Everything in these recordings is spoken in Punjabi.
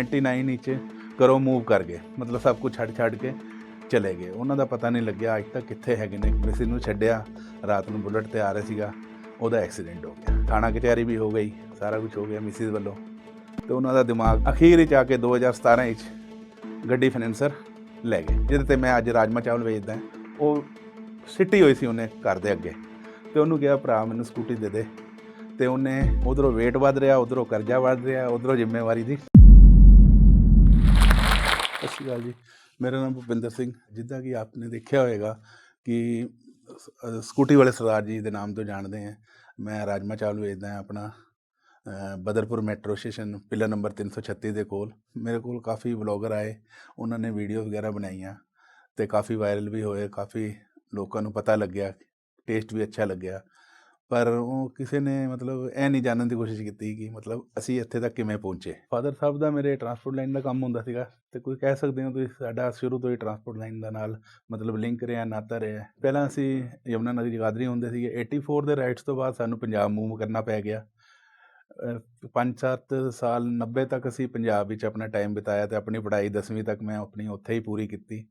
99 ਵਿੱਚ ਕਰੋ ਮੂਵ ਕਰ ਗਏ। ਮਤਲਬ ਸਭ ਕੁਝ ਛੱਡ ਛੱਡ ਕੇ ਚਲੇ ਗਏ। ਉਹਨਾਂ ਦਾ ਪਤਾ ਨਹੀਂ ਲੱਗਿਆ ਅੱਜ ਤੱਕ ਕਿੱਥੇ ਹੈਗੇ ਨੇ। ਕਿਸੇ ਨੂੰ ਛੱਡਿਆ। ਰਾਤ ਨੂੰ ਬੁਲਟ ਤੇ ਆ ਰਿਹਾ ਸੀਗਾ। ਉਹਦਾ ਐਕਸੀਡੈਂਟ ਹੋ ਗਿਆ। ਥਾਣਾ ਕਚਹਿਰੀ ਵੀ ਹੋ ਗਈ। ਸਾਰਾ ਕੁਝ ਹੋ ਗਿਆ ਮਿਸਿਸ ਵੱਲੋਂ। ਤੇ ਉਹਨਾਂ ਦਾ ਦਿਮਾਗ ਅਖੀਰ ਵਿੱਚ ਆ ਕੇ 2017 ਵਿੱਚ ਗੱਡੀ ਫਾਈਨੈਂਸਰ ਲੈ ਗਏ। ਜਿਹਦੇ ਤੇ ਮੈਂ ਅੱਜ ਰਾਜਮਾ ਚਾਵਲ ਵੇਚਦਾ। ਉਹ ਸਿੱਟੀ ਹੋਈ ਸੀ ਉਹਨੇ ਘਰ ਦੇ ਅੱਗੇ। ਤੇ ਉਹਨੂੰ ਕਿਹਾ, ਭਰਾ, ਮੈਨੂੰ ਸਕੂਟੀ ਦੇ ਦੇ। ਤੇ ਉਹਨੇ ਉਧਰੋਂ weight ਵੱਧ ਰਿਹਾ, ਉਧਰੋਂ ਕਰਜ਼ਾ ਵੱਧ ਰਿਹਾ, ਉਧਰੋਂ ਜ਼ਿੰਮੇਵਾਰੀ ਦੀ ਸ਼੍ਰੀ ਅਕਾਲ ਜੀ। ਮੇਰਾ ਨਾਮ ਭੁਪਿੰਦਰ ਸਿੰਘ। ਜਿੱਦਾਂ ਕਿ ਆਪਨੇ ਦੇਖਿਆ ਹੋਵੇਗਾ ਕਿ ਸਕੂਟੀ ਵਾਲੇ ਸਰਦਾਰ ਜੀ ਦੇ ਨਾਮ ਤੋਂ ਜਾਣਦੇ ਆ ਮੈਂ ਰਾਜਮਾ ਚਾਵਲ ਵੇਚਦਾ ਆਪਣਾ Badarpur metro station, pillar number 336 ਦੇ ਕੋਲ। ਮੇਰੇ ਕੋਲ ਕਾਫੀ ਵਲੌਗਰ ਆਏ, ਉਹਨਾਂ ਨੇ ਵੀਡੀਓ ਵਗੈਰਾ ਬਣਾਈਆਂ ਤੇ ਕਾਫੀ ਵਾਇਰਲ ਵੀ ਹੋਏ, ਕਾਫੀ ਲੋਕਾਂ ਨੂੰ ਪਤਾ ਲੱਗਿਆ, ਟੇਸਟ ਵੀ ਅੱਛਾ ਲੱਗਿਆ। ਪਰ ਉਹ ਕਿਸੇ ਨੇ ਮਤਲਬ ਇਹ ਨਹੀਂ ਜਾਣਨ ਦੀ ਕੋਸ਼ਿਸ਼ ਕੀਤੀ ਕਿ ਮਤਲਬ ਅਸੀਂ ਇੱਥੇ ਤੱਕ ਕਿਵੇਂ ਪਹੁੰਚੇ। ਫਾਦਰ ਸਾਹਿਬ ਦਾ ਮੇਰੇ ਟਰਾਂਸਪੋਰਟ ਲਾਈਨ ਦਾ ਕੰਮ ਹੁੰਦਾ ਸੀਗਾ ਤੇ ਕੋਈ ਕਹਿ ਸਕਦੇ ਹੋ ਤੁਸੀਂ ਸਾਡਾ ਸ਼ੁਰੂ ਤੋਂ ਹੀ ਟਰਾਂਸਪੋਰਟ ਲਾਈਨ ਦਾ ਨਾਲ ਮਤਲਬ ਲਿੰਕ ਰਿਹਾ, ਨਾਤਾ ਰਿਹਾ। ਪਹਿਲਾਂ ਅਸੀਂ ਯਮੁਨਾ ਨਦੀ ਜਗਾਦਰੀ ਹੁੰਦੇ ਸੀਗੇ 84 ਦੇ ਰਾਈਟਸ ਤੋਂ ਬਾਅਦ ਸਾਨੂੰ ਪੰਜਾਬ ਮੂਵ ਕਰਨਾ ਪੈ ਗਿਆ। ਅਹ ਪੰਜ ਸੱਤ ਸਾਲ 90 ਤੱਕ ਅਸੀਂ ਪੰਜਾਬ ਵਿੱਚ ਆਪਣਾ ਟਾਈਮ ਬਿਤਾਇਆ ਤੇ ਆਪਣੀ ਪੜ੍ਹਾਈ 10ਵੀਂ ਤੱਕ ਮੈਂ ਆਪਣੀ ਉੱਥੇ ਹੀ ਪੂਰੀ ਕੀਤੀ।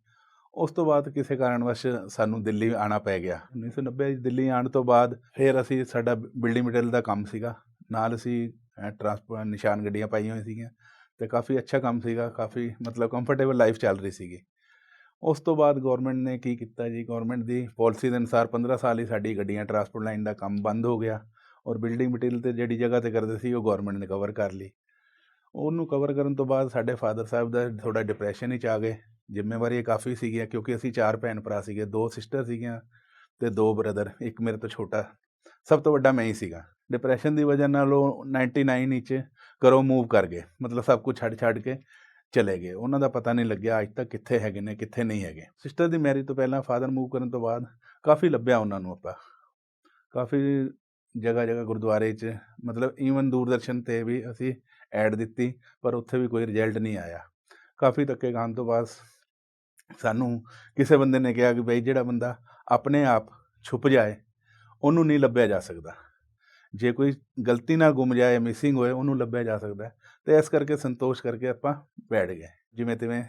ਉਸ ਤੋਂ ਬਾਅਦ ਕਿਸੇ ਕਾਰਨ ਵਸ ਸਾਨੂੰ ਦਿੱਲੀ ਆਣਾ ਪੈ ਗਿਆ। 1990 ਵਿੱਚ ਦਿੱਲੀ ਆਉਣ ਤੋਂ ਬਾਅਦ ਫਿਰ ਅਸੀਂ ਸਾਡਾ ਬਿਲਡਿੰਗ ਮਟੀਰੀਅਲ ਦਾ ਕੰਮ ਸੀਗਾ। ਨਾਲ ਅਸੀਂ ਟਰਾਂਸਪੋਰਟ ਨਿਸ਼ਾਨ ਗੱਡੀਆਂ ਪਾਈਆਂ ਹੋਈਆਂ ਸੀਗੀਆਂ ਤੇ ਕਾਫੀ ਅੱਛਾ ਕੰਮ ਸੀਗਾ, ਕਾਫੀ ਮਤਲਬ ਕੰਫਰਟੇਬਲ ਲਾਈਫ ਚੱਲ ਰਹੀ ਸੀਗੀ। ਉਸ ਤੋਂ ਬਾਅਦ ਗਵਰਨਮੈਂਟ ਨੇ ਕੀ ਕੀਤਾ ਜੀ? ਗਵਰਨਮੈਂਟ ਦੀ ਪਾਲਿਸੀ ਦੇ ਅਨੁਸਾਰ 15 ਸਾਲ ਹੀ ਸਾਡੀ ਗੱਡੀਆਂ ਟਰਾਂਸਪੋਰਟ ਲਾਈਨ ਦਾ ਕੰਮ ਬੰਦ ਹੋ ਗਿਆ ਔਰ ਬਿਲਡਿੰਗ ਮਟੀਰੀਅਲ ਤੇ ਜਿਹੜੀ ਜਗ੍ਹਾ ਤੇ ਕਰਦੇ ਸੀ ਉਹ ਗਵਰਨਮੈਂਟ ਨੇ ਕਵਰ ਕਰ ਲਈ। ਉਹਨੂੰ ਕਵਰ ਕਰਨ ਤੋਂ ਬਾਅਦ ਸਾਡੇ ਫਾਦਰ ਸਾਹਿਬ ਦਾ ਥੋੜਾ ਡਿਪਰੈਸ਼ਨ ਵਿੱਚ ਆ ਗਏ। ਜ਼ਿੰਮੇਵਾਰੀ ਕਾਫੀ ਸੀਗੀਆਂ ਕਿਉਂਕਿ ਅਸੀਂ ਚਾਰ ਭੈਣ ਭਰਾ ਸੀਗੇ, ਦੋ ਸਿਸਟਰ ਸੀਗੀਆਂ ਤੇ ਦੋ ਬ੍ਰਦਰ ਇੱਕ ਮੇਰੇ ਤੋਂ ਛੋਟਾ। ਸਭ ਤੋਂ ਵੱਡਾ ਮੈਂ ਹੀ ਸੀਗਾ। ਡਿਪਰੈਸ਼ਨ ਦੀ ਵਜ੍ਹਾ ਨਾਲ ਉਹ 99 ਵਿੱਚ ਘਰੋਂ ਮੂਵ ਕਰ ਗਏ। ਮਤਲਬ ਸਭ ਕੁਝ ਛੱਡ ਛੱਡ ਕੇ ਚਲੇ ਗਏ। ਉਹਨਾਂ ਦਾ ਪਤਾ ਨਹੀਂ ਲੱਗਿਆ ਅੱਜ ਤੱਕ ਕਿੱਥੇ ਹੈਗੇ ਨੇ, ਕਿੱਥੇ ਨਹੀਂ ਹੈਗੇ। ਸਿਸਟਰ ਦੀ ਮੈਰਿਜ ਤੋਂ ਪਹਿਲਾਂ ਫਾਦਰ ਮੂਵ ਕਰਨ ਤੋਂ ਬਾਅਦ ਕਾਫੀ ਲੱਭਿਆ ਉਹਨਾਂ ਨੂੰ ਆਪਾਂ। ਕਾਫੀ ਜਗ੍ਹਾ ਜਗ੍ਹਾ ਗੁਰਦੁਆਰੇ 'ਚ, ਮਤਲਬ ਈਵਨ ਦੂਰਦਰਸ਼ਨ ਤੇ ਵੀ ਅਸੀਂ ਐਡ ਦਿੱਤੀ, ਪਰ ਉੱਥੇ ਵੀ ਕੋਈ ਰਿਜ਼ਲਟ ਨਹੀਂ ਆਇਆ। ਕਾਫੀ ਧੱਕੇ ਖਾਣ ਤੋਂ ਬਾਅਦ ਸਾਨੂੰ ਕਿਸੇ ਬੰਦੇ ਨੇ ਕਿਹਾ ਕਿ ਬਈ ਜਿਹੜਾ ਬੰਦਾ ਆਪਣੇ ਆਪ ਛੁਪ ਜਾਏ, ਉਹਨੂੰ ਨਹੀਂ ਲੱਭਿਆ ਜਾ ਸਕਦਾ। ਜੇ ਕੋਈ ਗਲਤੀ ਨਾਲ ਗੁੰਮ ਜਾਏ ਮਿਸਿੰਗ ਹੋਏ, ਉਹਨੂੰ ਲੱਭਿਆ ਜਾ ਸਕਦਾ ਹੈ। ਤੇ ਇਸ ਕਰਕੇ ਸੰਤੋਸ਼ ਕਰਕੇ ਆਪਾਂ ਬੈਠ ਗਏ। ਜਿਵੇਂ ਤਿਵੇਂ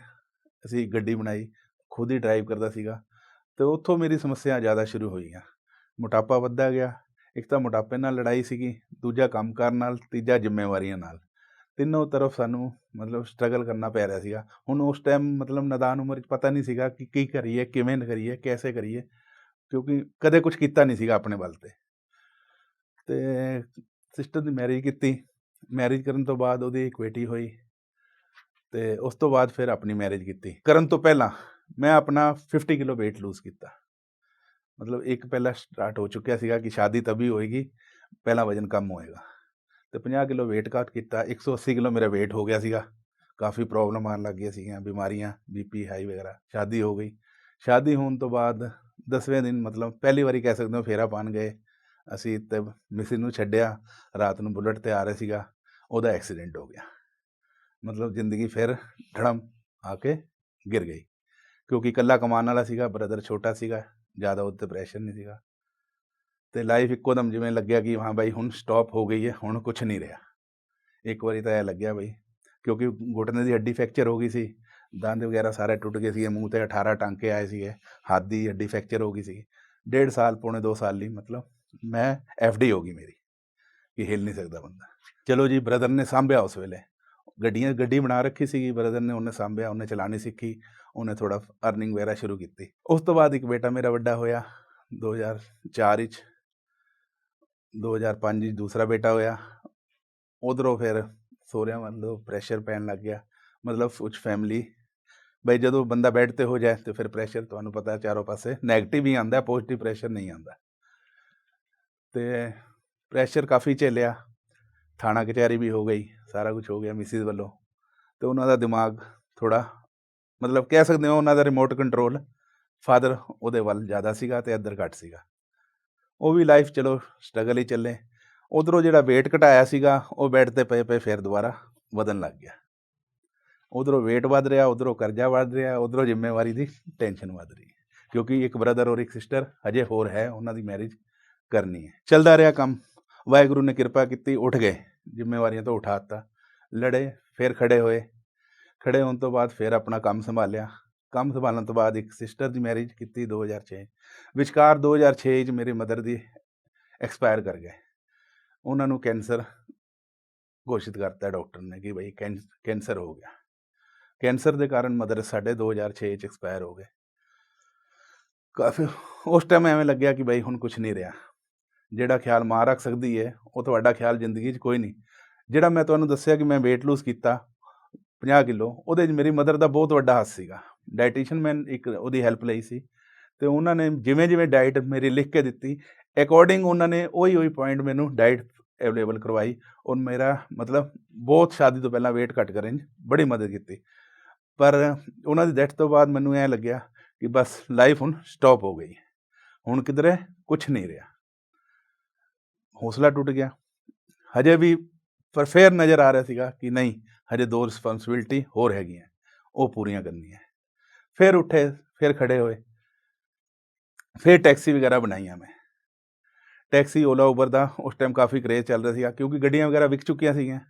ਅਸੀਂ ਗੱਡੀ ਬਣਾਈ, ਖੁਦ ਹੀ ਡਰਾਈਵ ਕਰਦਾ ਸੀਗਾ, ਤੇ ਉੱਥੋਂ ਮੇਰੀ ਸਮੱਸਿਆ ਜ਼ਿਆਦਾ ਸ਼ੁਰੂ ਹੋਈਆਂ। ਮੋਟਾਪਾ ਵੱਧਦਾ ਗਿਆ, ਇੱਕ ਤਾਂ ਮੋਟਾਪੇ ਨਾਲ ਲੜਾਈ ਸੀਗੀ, ਦੂਜਾ ਕੰਮ ਕੰਮਕਾਰ ਨਾਲ, ਤੀਜਾ ਜ਼ਿੰਮੇਵਾਰੀਆਂ ਨਾਲ। ਤਿੰਨੋਂ ਤਰਫ ਸਾਨੂੰ ਮਤਲਬ ਸਟਰਗਲ ਕਰਨਾ ਪੈ ਰਿਹਾ ਸੀਗਾ। ਹੁਣ ਉਸ ਟਾਈਮ ਮਤਲਬ ਨਦਾਨ ਉਮਰ 'ਚ ਪਤਾ ਨਹੀਂ ਸੀਗਾ ਕਿ ਕੀ ਕਰੀਏ, ਕਿਵੇਂ ਕਰੀਏ, ਕੈਸੇ ਕਰੀਏ, ਕਿਉਂਕਿ ਕਦੇ ਕੁਝ ਕੀਤਾ ਨਹੀਂ ਸੀਗਾ ਆਪਣੇ ਵੱਲ ਤੇ। ਤੇ ਸਿਸਟਰ ਦੀ ਮੈਰਿਜ ਕੀਤੀ। ਮੈਰਿਜ ਕਰਨ ਤੋਂ ਬਾਅਦ ਉਹਦੀ ਇੱਕ ਬੇਟੀ ਹੋਈ ਤੇ ਉਸ ਤੋਂ ਬਾਅਦ ਫਿਰ ਆਪਣੀ ਮੈਰਿਜ ਕੀਤੀ। ਕਰਨ ਤੋਂ ਪਹਿਲਾਂ ਮੈਂ ਆਪਣਾ 50 ਕਿਲੋ weight ਲੂਜ਼ ਕੀਤਾ। ਮਤਲਬ ਇੱਕ ਪਹਿਲਾਂ ਸਟਾਰਟ ਹੋ ਚੁੱਕਿਆ ਸੀਗਾ ਕਿ ਸ਼ਾਦੀ ਤभी ਹੋਏਗੀ, ਪਹਿਲਾ ਵਜਨ ਕਮ ਹੋਏਗਾ। ਤੇ 50 ਕਿਲੋ weight ਕੱਟ ਕੀਤਾ 180 ਕਿਲੋ ਮੇਰਾ weight ਹੋ ਗਿਆ ਸੀਗਾ। ਕਾਫੀ ਪ੍ਰੋਬਲਮ ਆਉਣ ਲੱਗ ਗਈਆਂ ਸੀਗੀਆਂ, ਬਿਮਾਰੀਆਂ ਬੀਪੀ ਹਾਈ ਵਗੈਰਾ, ਸ਼ਾਦੀ ਹੋ ਗਈ। ਸ਼ਾਦੀ ਹੋਣ ਤੋਂ ਬਾਅਦ 10ਵੇਂ ਦਿਨ ਮਤਲਬ ਪਹਿਲੀ ਵਾਰੀ ਕਹਿ ਸਕਦੇ ਹੋ ਫੇਰਾ ਪਾਣ ਗਏ। ਅਸੀਂ ਤੇ ਮਿਸਿਸ ਨੂੰ ਛੱਡਿਆ, ਰਾਤ ਨੂੰ ਬੁਲਟ ਤੇ ਆ ਰਿਹਾ ਸੀਗਾ, ਉਹਦਾ ਐਕਸੀਡੈਂਟ ਹੋ ਗਿਆ। ਮਤਲਬ ਜ਼ਿੰਦਗੀ ਫਿਰ ਧੜਮ ਆ ਕੇ ਗਿਰ ਗਈ। ਕਿਉਂਕਿ ਇਕੱਲਾ ਕਮਾਉਣ ਵਾਲਾ ਸੀਗਾ ਬ੍ਰਦਰ ਛੋਟਾ ਸੀਗਾ, ਜ਼ਿਆਦਾ ਉਹ 'ਤੇ ਪ੍ਰੈਸ਼ਰ ਨਹੀਂ ਸੀਗਾ। ਤੇ ਲਾਈਫ ਇੱਕੋ ਦਮ ਜਿਵੇਂ ਲੱਗਿਆ ਕਿ ਹਾਂ ਬਾਈ ਹੁਣ ਸਟਾਪ ਹੋ ਗਈ ਹੈ ਹੁਣ ਕੁਝ ਨਹੀਂ ਰਿਹਾ ਇੱਕ ਵਾਰੀ ਤਾਂ ਇਹ ਲੱਗਿਆ ਬਈ ਕਿਉਂਕਿ ਘੁਟਨੇ ਦੀ ਹੱਡੀ ਫ੍ਰੈਕਚਰ ਹੋ ਗਈ ਸੀ ਦੰਦ ਵਗੈਰਾ ਸਾਰੇ ਟੁੱਟ ਗਏ ਸੀਗੇ ਮੂੰਹ ਤੇ 18 ਟਾਂਕੇ ਆਏ ਸੀਗੇ ਹੱਥ ਦੀ ਹੱਡੀ ਫ੍ਰੈਕਚਰ ਹੋ ਗਈ ਸੀ ਡੇਢ ਸਾਲ ਪੌਣੇ 2 ਸਾਲ ਲਈ ਮਤਲਬ ਮੈਂ ਐਫਡੀ ਹੋ ਗਈ ਮੇਰੀ ਕਿ ਹਿਲ ਨਹੀਂ ਸਕਦਾ ਬੰਦਾ ਚਲੋ ਜੀ ਬ੍ਰਦਰ ਨੇ ਸਾਂਭਿਆ ਉਸ ਵੇਲੇ ਗੱਡੀਆਂ ਗੱਡੀ ਬਣਾ ਰੱਖੀ ਸੀਗੀ ਬ੍ਰਦਰ ਨੇ ਉਹਨੇ ਸਾਂਭਿਆ ਉਹਨੇ ਚਲਾਣੀ ਸਿੱਖੀ ਉਹਨੇ ਥੋੜਾ ਅਰਨਿੰਗ ਵਗੈਰਾ ਸ਼ੁਰੂ ਕੀਤੀ ਉਸ ਤੋਂ ਬਾਅਦ ਇੱਕ ਬੇਟਾ ਮੇਰਾ ਵੱਡਾ ਹੋਇਆ 2004 ਵਿੱਚ 2005 ਵਿੱਚ ਦੂਸਰਾ ਬੇਟਾ ਹੋਇਆ। ਉਧਰੋਂ ਫਿਰ ਸਹੁਰਿਆਂ ਵੱਲੋਂ ਪ੍ਰੈਸ਼ਰ ਪੈਣ ਲੱਗ ਗਿਆ। ਮਤਲਬ ਕੁਝ ਫੈਮਿਲੀ ਬਈ ਜਦੋਂ ਬੰਦਾ ਬੈੱਡ ਤੇ ਹੋ ਜਾਏ ਤੇ ਫਿਰ ਪ੍ਰੈਸ਼ਰ ਤੁਹਾਨੂੰ ਪਤਾ ਚਾਰੋਂ ਪਾਸੇ 네ਗੇਟਿਵ ਹੀ ਆਂਦਾ ਪੋਜ਼ਿਟਿਵ ਪ੍ਰੈਸ਼ਰ ਨਹੀਂ ਆਂਦਾ ਤੇ ਪ੍ਰੈਸ਼ਰ ਕਾਫੀ ਝੇਲਿਆ। ਥਾਣਾ ਕਚਹਿਰੀ ਵੀ ਹੋ ਗਈ, ਸਾਰਾ ਕੁਝ ਹੋ ਗਿਆ ਮਿਸਿਸ ਵੱਲੋਂ। ਤੇ ਉਹਨਾਂ ਦਾ ਦਿਮਾਗ ਥੋੜਾ ਮਤਲਬ ਕਹਿ ਸਕਦੇ ਹੋ ਉਹਨਾਂ ਦਾ ਰਿਮੋਟ ਕੰਟਰੋਲ ਫਾਦਰ ਉਹਦੇ ਵੱਲ ਜ਼ਿਆਦਾ ਸੀਗਾ ਤੇ ਇੱਧਰ ਘੱਟ ਸੀਗਾ। ਉਹ ਵੀ ਲਾਈਫ ਚਲੋ ਸਟਰਗਲ ਹੀ ਚੱਲੇ। ਉਧਰੋਂ ਜਿਹੜਾ weight ਘਟਾਇਆ ਸੀਗਾ, ਉਹ ਬੈੱਡ ਤੇ ਪਏ ਪਏ ਫਿਰ ਦੁਬਾਰਾ ਵਧਣ ਲੱਗ ਗਿਆ। ਉਧਰੋਂ weight ਵੱਧ ਰਿਹਾ, ਉਧਰੋਂ ਕਰਜ਼ਾ ਵੱਧ ਰਿਹਾ, ਉਧਰੋਂ ਜ਼ਿੰਮੇਵਾਰੀ ਦੀ ਟੈਨਸ਼ਨ ਵੱਧ ਰਹੀ ਹੈ। ਕਿਉਂਕਿ ਇੱਕ ਬ੍ਰਦਰ ਔਰ ਇੱਕ ਸਿਸਟਰ ਹਜੇ ਹੋਰ ਹੈ, ਉਹਨਾਂ ਦੀ ਮੈਰਿਜ ਕਰਨੀ ਹੈ। ਚੱਲਦਾ ਰਿਹਾ ਕੰਮ। ਵਾਹਿਗੁਰੂ ਨੇ ਕਿਰਪਾ ਕੀਤੀ, ਉੱਠ ਗਏ। ਜ਼ਿੰਮੇਵਾਰੀਆਂ ਤੋਂ ਉਠਾਤਾ ਲੜੇ, ਫਿਰ ਖੜੇ ਹੋਏ। ਖੜੇ ਹੋਣ ਤੋਂ ਬਾਅਦ ਫਿਰ ਆਪਣਾ ਕੰਮ ਸੰਭਾਲਿਆ। ਕੰਮ ਸੰਭਾਲਣ ਤੋਂ ਬਾਅਦ ਇੱਕ ਸਿਸਟਰ ਦੀ ਮੈਰਿਜ ਕੀਤੀ 2006 ਵਿਚਕਾਰ 2006 ਚ ਮੇਰੇ ਮਦਰ ਦੀ ਐਕਸਪਾਇਰ ਕਰ ਗਏ। ਉਹਨਾਂ ਨੂੰ ਕੈਂਸਰ ਘੋਸ਼ਿਤ ਕਰਤਾ ਡਾਕਟਰ ਨੇ ਕਿ ਬਈ ਕੈਂ- ਕੈਂਸਰ ਹੋ ਗਿਆ। ਕੈਂਸਰ ਦੇ ਕਾਰਨ ਮਦਰ ਸਾਡੇ 2006 ਚ ਐਕਸਪਾਇਰ ਹੋ ਗਏ। ਕਾਫੀ ਉਸ ਟਾਈਮ ਐਵੇਂ ਲੱਗਿਆ ਕਿ ਬਈ ਹੁਣ ਕੁਝ ਨਹੀਂ ਰਿਹਾ। ਜਿਹੜਾ ਖਿਆਲ ਮਾਂ ਰੱਖ ਸਕਦੀ ਹੈ ਉਹ ਤੁਹਾਡਾ ਖਿਆਲ ਜ਼ਿੰਦਗੀ 'ਚ ਕੋਈ ਨਹੀਂ। ਜਿਹੜਾ ਮੈਂ ਤੁਹਾਨੂੰ ਦੱਸਿਆ ਕਿ ਮੈਂ weight lose ਕੀਤਾ 50 ਕਿਲੋ, ਉਹਦੇ 'ਚ ਮੇਰੀ ਮਦਰ ਦਾ ਬਹੁਤ ਵੱਡਾ ਹੱਥ ਸੀਗਾ। ਡਾਈਟੀਸ਼ੀਅਨ ਮੈਂ ਇੱਕ ਉਹਦੀ ਹੈਲਪ ਲਈ ਸੀ ਤੇ ਉਹਨਾਂ ਨੇ ਜਿਵੇਂ ਜਿਵੇਂ ਡਾਈਟ ਮੇਰੀ ਲਿਖ ਕੇ ਦਿੱਤੀ ਅਕੋਰਡਿੰਗ ਉਹਨਾਂ ਨੇ ਉਹੀ ਉਹੀ ਪੁਆਇੰਟ ਮੈਨੂੰ ਡਾਈਟ ਅਵੇਲੇਬਲ ਕਰਵਾਈ ਔਰ ਮੇਰਾ ਮਤਲਬ ਬਹੁਤ ਸ਼ਾਦੀ ਤੋਂ ਪਹਿਲਾਂ weight ਘੱਟ ਕਰਨ ਬੜੀ ਮਦਦ ਕੀਤੀ। ਪਰ ਉਹਨਾਂ ਦੀ ਡੈਥ ਤੋਂ ਬਾਅਦ ਮੈਨੂੰ ਐ ਲੱਗਿਆ ਕਿ ਬਸ ਲਾਈਫ ਹੁਣ ਸਟਾਪ ਹੋ ਗਈ, ਹੁਣ ਕਿਧਰੇ ਕੁਝ ਨਹੀਂ ਰਿਹਾ। ਹੌਸਲਾ ਟੁੱਟ ਗਿਆ। ਹਜੇ ਵੀ ਪਰ ਫੇਰ ਨਜ਼ਰ ਆ ਰਿਹਾ ਸੀਗਾ ਕਿ ਨਹੀਂ, ਹਜੇ ਦੋ ਰਿਸਪੌਂਸਿਬਿਲਟੀ ਹੋਰ ਹੈਗੀਆਂ, ਉਹ ਪੂਰੀਆਂ ਕਰਨੀਆਂ। ਫਿਰ ਉੱਠੇ, ਫਿਰ ਖੜੇ ਹੋਏ। ਫਿਰ ਟੈਕਸੀ ਵਗੈਰਾ ਬਣਾਈਆਂ ਮੈਂ। ਟੈਕਸੀ ਓਲਾ, ਉਬਰ ਦਾ ਉਸ ਟਾਈਮ ਕਾਫੀ ਕਰੇਜ਼ ਚੱਲ ਰਿਹਾ ਸੀਗਾ, ਕਿਉਂਕਿ ਗੱਡੀਆਂ ਵਗੈਰਾ ਵਿਕ ਚੁੱਕੀਆਂ ਸੀਗੀਆਂ।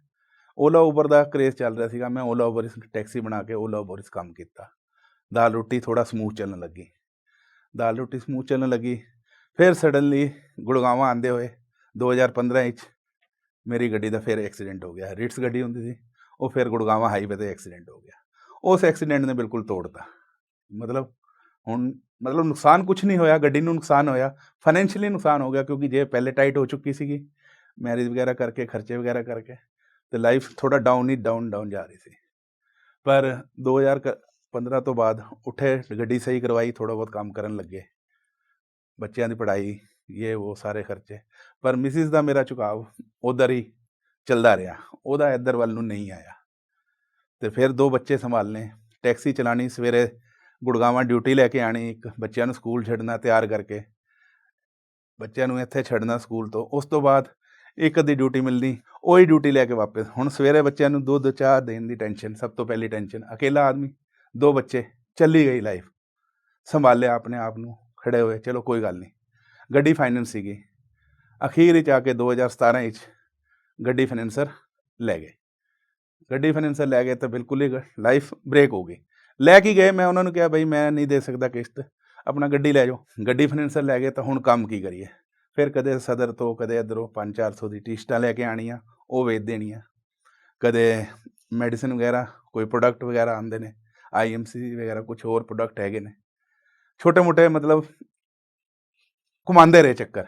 ਓਲਾ, ਉਬਰ ਦਾ ਕਰੇਜ਼ ਚੱਲ ਰਿਹਾ ਸੀਗਾ, ਮੈਂ ਓਲਾ, ਉਬਰ ਟੈਕਸੀ ਬਣਾ ਕੇ ਓਲਾ, ਉਬਰ ਇਸ ਕੰਮ ਕੀਤਾ। ਦਾਲ ਰੋਟੀ ਥੋੜਾ ਸਮੂਥ ਚੱਲਣ ਲੱਗੀ। ਦਾਲ ਰੋਟੀ ਸਮੂਥ ਚੱਲਣ ਲੱਗੀ। ਫਿਰ ਸਡਨਲੀ ਗੁੜਗਾਵਾਂ ਆਂਦੇ ਹੋਏ 2015 ਵਿੱਚ ਮੇਰੀ ਗੱਡੀ ਦਾ ਫਿਰ ਐਕਸੀਡੈਂਟ ਹੋ ਗਿਆ। ਰਿਟਸ ਗੱਡੀ ਹੁੰਦੀ ਸੀ, ਉਹ ਫਿਰ ਗੁੜਗਾਵਾਂ ਹਾਈਵੇ ਤੇ ਐਕਸੀਡੈਂਟ ਹੋ ਗਿਆ। ਉਸ ਐਕਸੀਡੈਂਟ ਨੇ ਬਿਲਕੁਲ ਤੋੜਤਾ। ਮਤਲਬ ਹੁਣ ਮਤਲਬ ਨੁਕਸਾਨ ਕੁਝ ਨਹੀਂ ਹੋਇਆ, ਗੱਡੀ ਨੂੰ ਨੁਕਸਾਨ ਹੋਇਆ ਫਾਈਨੈਂਸ਼ੀਅਲੀ ਨੁਕਸਾਨ ਹੋ ਗਿਆ ਕਿਉਂਕਿ ਜੇ ਪਹਿਲੇ ਟਾਈਟ ਹੋ ਚੁੱਕੀ ਸੀਗੀ ਮੈਰਿਜ ਵਗੈਰਾ ਕਰਕੇ, ਖਰਚੇ ਵਗੈਰਾ ਕਰਕੇ, ਤੇ ਲਾਈਫ ਥੋੜਾ ਡਾਊਨ ਹੀ ਡਾਊਨ ਡਾਊਨ ਜਾ ਰਹੀ ਸੀ। ਪਰ 2015 ਤੋਂ ਬਾਅਦ ਉੱਠੇ, ਗੱਡੀ ਸਹੀ ਕਰਵਾਈ ਥੋੜਾ ਬਹੁਤ ਕੰਮ ਕਰਨ ਲੱਗੇ। ਬੱਚਿਆਂ ਦੀ ਪੜ੍ਹਾਈ ਇਹ ਉਹ ਸਾਰੇ ਖਰਚੇ। ਪਰ ਮਿਸਿਸ ਦਾ ਮੇਰਾ ਝੁਕਾਵ ਉਧਰ ਹੀ ਚੱਲਦਾ ਰਿਹਾ, ਉਹਦਾ ਇੱਧਰ ਵੱਲ ਨੂੰ ਨਹੀਂ ਆਇਆ। ਤੇ ਫਿਰ ਦੋ ਬੱਚੇ ਸੰਭਾਲਨੇ ਟੈਕਸੀ ਚਲਾਣੀ ਸਵੇਰੇ ਗੁੜਗਾਵਾਂ ਡਿਊਟੀ ਲੈ ਕੇ ਆਣੀ ਇੱਕ ਬੱਚਿਆਂ ਨੂੰ ਸਕੂਲ ਛੱਡਣਾ ਤਿਆਰ ਕਰਕੇ। ਬੱਚਿਆਂ ਨੂੰ ਇੱਥੇ ਛੱਡਣਾ ਸਕੂਲ ਤੋਂ। ਉਸ ਤੋਂ ਬਾਅਦ ਇੱਕ ਅੱਧੀ ਡਿਊਟੀ ਮਿਲਣੀ ਉਹੀ ਡਿਊਟੀ ਲੈ ਕੇ ਵਾਪਸ। ਹੁਣ ਸਵੇਰੇ ਬੱਚਿਆਂ ਨੂੰ ਦੁੱਧ, ਚਾਹ ਦੇਣ ਦੀ ਟੈਨਸ਼ਨ, ਸਭ ਤੋਂ ਪਹਿਲੀ ਟੈਨਸ਼ਨ, ਅਕੇਲਾ ਆਦਮੀ, ਦੋ ਬੱਚੇ, ਚੱਲੀ ਗਈ ਲਾਈਫ। ਸੰਭਾਲਿਆ ਆਪਣੇ ਆਪ ਨੂੰ, ਖੜੇ ਹੋਏ, ਚਲੋ ਕੋਈ ਗੱਲ ਨਹੀਂ। ਗੱਡੀ ਫਾਈਨੈਂਸ ਸੀਗੀ। ਅਖੀਰ ਵਿੱਚ ਆ ਕੇ 2017 ਵਿੱਚ ਗੱਡੀ ਫਾਈਨੈਂਸਰ ਲੈ ਗਏ। ਗੱਡੀ ਫਾਈਨੈਂਸਰ ਲੈ ਗਏ ਤਾਂ ਬਿਲਕੁਲ ਹੀ ਲਾਈਫ ਬ੍ਰੇਕ ਹੋ ਗਈ। ਲੈ ਕੇ ਗਏ, ਮੈਂ ਉਹਨਾਂ ਨੂੰ ਕਿਹਾ, ਬਈ ਮੈਂ ਨਹੀਂ ਦੇ ਸਕਦਾ ਕਿਸ਼ਤ, ਆਪਣਾ ਗੱਡੀ ਲੈ ਜਾਓ। ਗੱਡੀ ਫਾਈਨੈਂਸਰ ਲੈ ਗਏ ਤਾਂ ਹੁਣ ਕੰਮ ਕੀ ਕਰੀਏ? ਫਿਰ ਕਦੇ ਸਦਰ ਤੋਂ, ਕਦੇ ਇੱਧਰੋਂ 5-400 ਦੀ ਟਿਸ਼ਟਾਂ ਲੈ ਕੇ ਆਣੀਆਂ ਉਹ ਵੇਚ ਦੇਣੀਆਂ। ਕਦੇ ਮੈਡੀਸਿਨ ਵਗੈਰਾ, ਕੋਈ ਪ੍ਰੋਡਕਟ ਵਗੈਰਾ ਆਉਂਦੇ ਨੇ ਆਈਐਮਸੀ ਵਗੈਰਾ ਕੁਝ ਹੋਰ ਪ੍ਰੋਡਕਟ ਹੈਗੇ ਨੇ। ਛੋਟੇ ਮੋਟੇ ਮਤਲਬ ਘੁਮਾਉਂਦੇ ਰਹੇ ਚੱਕਰ।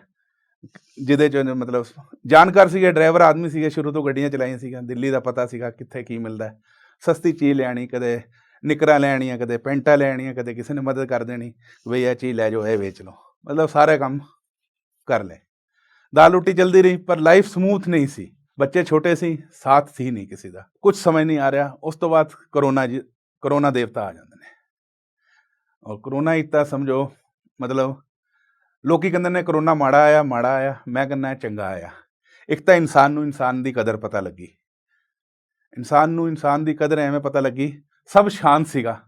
ਜਿਹਦੇ ਚ ਮਤਲਬ ਜਾਣਕਾਰ ਸੀਗੇ, ਡਰਾਈਵਰ ਆਦਮੀ ਸੀਗੇ, ਸ਼ੁਰੂ ਤੋਂ ਗੱਡੀਆਂ ਚਲਾਈਆਂ ਸੀਗੀਆਂ, ਦਿੱਲੀ ਦਾ ਪਤਾ ਸੀਗਾ ਕਿੱਥੇ ਕੀ ਮਿਲਦਾ ਸਸਤੀ ਚੀਜ਼ ਲੈਣੀ ਕਦੇ ਨਿਕਰਾਂ ਲੈਣੀਆਂ ਕਦੇ, ਪੈਂਟਾਂ ਲੈਣੀਆਂ ਕਦੇ, ਕਿਸੇ ਨੇ ਮਦਦ ਕਰ ਦੇਣੀ, ਬਈ ਇਹ ਚੀਜ਼ ਲੈ ਜਾਓ, ਇਹ ਵੇਚ ਲਓ। ਮਤਲਬ ਸਾਰੇ ਕੰਮ ਕਰ ਲਏ। ਦਾਲ ਰੋਟੀ ਚੱਲਦੀ ਰਹੀ, ਪਰ ਲਾਈਫ ਸਮੂਥ ਨਹੀਂ ਸੀ। ਬੱਚੇ ਛੋਟੇ ਸੀ, ਸਾਥ ਸੀ ਨਹੀਂ ਕਿਸੇ ਦਾ। ਕੁਝ ਸਮਝ ਨਹੀਂ ਆ ਰਿਹਾ, ਉਸ ਤੋਂ ਬਾਅਦ ਕਰੋਨਾ ਜੀ, ਕਰੋਨਾ ਦੇਵਤਾ ਆ ਜਾਂਦੇ ਨੇ। ਔਰ ਕਰੋਨਾ ਇੱਕ ਤਾਂ ਸਮਝੋ, ਮਤਲਬ ਲੋਕੀ ਕਹਿੰਦੇ ਨੇ ਕਰੋਨਾ ਮਾੜਾ ਆਇਆ ਮਾੜਾ ਆਇਆ, ਮੈਂ ਕਹਿੰਦਾ ਚੰਗਾ ਆਇਆ। ਇੱਕ ਤਾਂ ਇਨਸਾਨ ਨੂੰ ਇਨਸਾਨ ਦੀ ਕਦਰ ਪਤਾ ਲੱਗੀ। ਇਨਸਾਨ ਨੂੰ ਇਨਸਾਨ ਦੀ ਕਦਰ ਐਵੇਂ ਪਤਾ ਲੱਗੀ ਸਭ ਸ਼ਾਂਤ ਸੀਗਾ।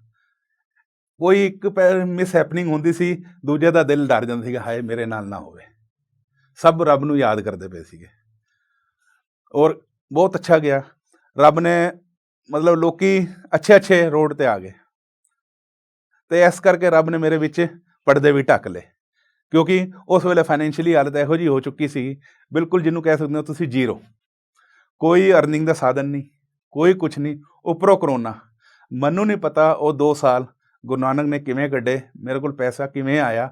ਕੋਈ ਇੱਕ ਮਿਸ ਹੈਪਨਿੰਗ ਹੁੰਦੀ ਸੀ, ਦੂਜੇ ਦਾ ਦਿਲ ਡਰ ਜਾਂਦਾ ਸੀਗਾ, ਹਾਏ ਮੇਰੇ ਨਾਲ ਨਾ ਹੋਵੇ। ਸਭ ਰੱਬ ਨੂੰ ਯਾਦ ਕਰਦੇ ਪਏ ਸੀਗੇ। ਔਰ ਬਹੁਤ ਅੱਛਾ ਗਿਆ। ਰੱਬ ਨੇ ਮਤਲਬ ਲੋਕੀ ਅੱਛੇ ਅੱਛੇ ਰੋਡ ਤੇ ਆ ਗਏ। ਤੇ ਇਸ ਕਰਕੇ ਰੱਬ ਨੇ ਮੇਰੇ ਵਿੱਚ ਪਰਦੇ ਵੀ ਢੱਕ ਲਏ। ਕਿਉਂਕਿ ਉਸ ਵੇਲੇ ਫਾਈਨੈਂਸ਼ੀਅਲੀ ਹਾਲਤ ਇਹੋ ਜੀ ਹੋ ਚੁੱਕੀ ਸੀ, ਬਿਲਕੁਲ ਜਿਹਨੂੰ ਕਹਿ ਸਕਦੇ ਹੋ ਤੁਸੀਂ ਜ਼ੀਰੋ। ਕੋਈ ਅਰਨਿੰਗ ਦਾ ਸਾਧਨ ਨਹੀਂ, ਕੋਈ ਕੁਝ ਨਹੀਂ, ਉੱਪਰੋਂ ਕਰੋਨਾ ਮੈਨੂੰ ਨਹੀਂ ਪਤਾ ਉਹ 2 ਸਾਲ ਗੁਰੂ ਨਾਨਕ ਨੇ ਕਿਵੇਂ ਕੱਢੇ, ਮੇਰੇ ਕੋਲ ਪੈਸਾ ਕਿਵੇਂ ਆਇਆ,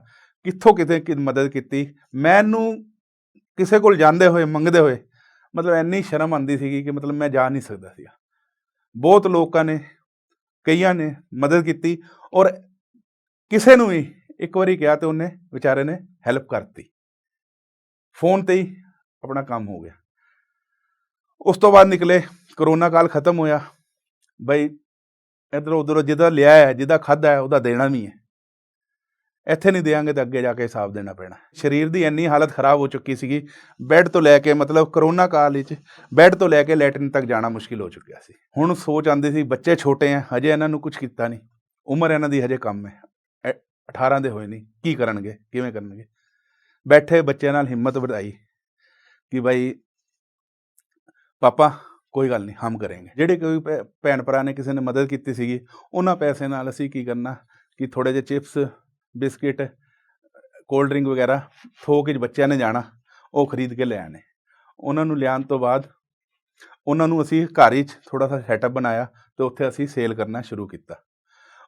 ਕਿੱਥੋਂ ਕਿਤੇ ਕਿ ਮਦਦ ਕੀਤੀ, ਮੈਨੂੰ ਕਿਸੇ ਕੋਲ ਜਾਂਦੇ ਹੋਏ, ਮੰਗਦੇ ਹੋਏ ਮਤਲਬ ਇੰਨੀ ਸ਼ਰਮ ਆਉਂਦੀ ਸੀਗੀ ਕਿ ਮਤਲਬ ਮੈਂ ਜਾ ਨਹੀਂ ਸਕਦਾ ਸੀ ਬਹੁਤ ਲੋਕਾਂ ਨੇ, ਕਈਆਂ ਨੇ ਮਦਦ ਕੀਤੀ ਔਰ ਕਿਸੇ ਨੂੰ ਵੀ ਇੱਕ ਵਾਰੀ ਕਿਹਾ ਤੇ ਉਹਨੇ ਵਿਚਾਰੇ ਨੇ ਹੈਲਪ ਕਰਤੀ। ਫੋਨ ਤੇ ਹੀ ਆਪਣਾ ਕੰਮ ਹੋ ਗਿਆ। ਉਸ ਤੋਂ ਬਾਅਦ ਨਿਕਲੇ, ਕਰੋਨਾ ਕਾਲ ਖਤਮ ਹੋਇਆ, ਬਈ ਇਧਰੋਂ ਉਧਰੋਂ ਜਿਹਦਾ ਲਿਆ ਹੈ, ਜਿਹਦਾ ਖਾਦਾ ਹੈ, ਉਹਦਾ ਦੇਣਾ ਵੀ ਹੈ। ਇੱਥੇ ਨਹੀਂ ਦੇਾਂਗੇ ਤਾਂ ਅੱਗੇ ਜਾ ਕੇ ਹਿਸਾਬ ਦੇਣਾ ਪੈਣਾ। ਸਰੀਰ ਦੀ ਇੰਨੀ ਹਾਲਤ ਖਰਾਬ ਹੋ ਚੁੱਕੀ ਸੀਗੀ, ਬੈੱਡ ਤੋਂ ਲੈ ਕੇ ਮਤਲਬ ਕਰੋਨਾ ਕਾਲ ਵਿੱਚ ਬੈੱਡ ਤੋਂ ਲੈ ਕੇ ਲੈਟਰਨ ਤੱਕ ਜਾਣਾ ਮੁਸ਼ਕਿਲ ਹੋ ਚੁੱਕਿਆ ਸੀ। ਹੁਣ ਸੋਚ ਆਉਂਦੀ ਸੀ, ਬੱਚੇ ਛੋਟੇ ਆ, ਹਜੇ ਇਹਨਾਂ ਨੂੰ ਕੁਝ ਕੀਤਾ ਨਹੀਂ। ਉਮਰ ਇਹਨਾਂ ਦੀ ਹਜੇ ਕੰਮ ਹੈ। 18 ਦੇ ਹੋਏ ਨਹੀਂ ਕੀ ਕਰਨਗੇ, ਕਿਵੇਂ ਕਰਨਗੇ? ਬੈਠੇ ਬੱਚਿਆਂ ਨਾਲ ਹਿੰਮਤ ਵਧਾਈ ਕਿ ਭਾਈ ਪਾਪਾ ਕੋਈ ਗੱਲ ਨਹੀਂ, ਹਮ ਕਰਾਂਗੇ। ਜਿਹੜੇ ਕੋਈ ਭੈ- ਭੈਣ ਭਰਾ ਨੇ ਕਿਸੇ ਨੇ ਮਦਦ ਕੀਤੀ ਸੀਗੀ, ਉਹਨਾਂ ਪੈਸੇ ਨਾਲ ਅਸੀਂ ਕੀ ਕਰਨਾ ਕਿ ਥੋੜੇ ਜਿਹੇ ਚਿਪਸ, ਬਿਸਕਿਟ, ਕੋਲਡ ਡਰਿੰਕ ਵਗੈਰਾ ਥੋਕ ਵਿੱਚ ਬੱਚਿਆਂ ਨੇ ਜਾਣਾ, ਉਹ ਖਰੀਦ ਕੇ ਲੈ ਆਣੇ ਉਹਨਾਂ ਨੂੰ ਲਿਆਉਣ ਤੋਂ ਬਾਅਦ ਉਹਨਾਂ ਨੂੰ ਅਸੀਂ ਘਰ ਹੀ ਥੋੜਾ ਜਿਹਾ ਸੈਟਅਪ ਬਣਾਇਆ ਤੇ ਉੱਥੇ ਅਸੀਂ ਸੇਲ ਕਰਨਾ ਸ਼ੁਰੂ ਕੀਤਾ।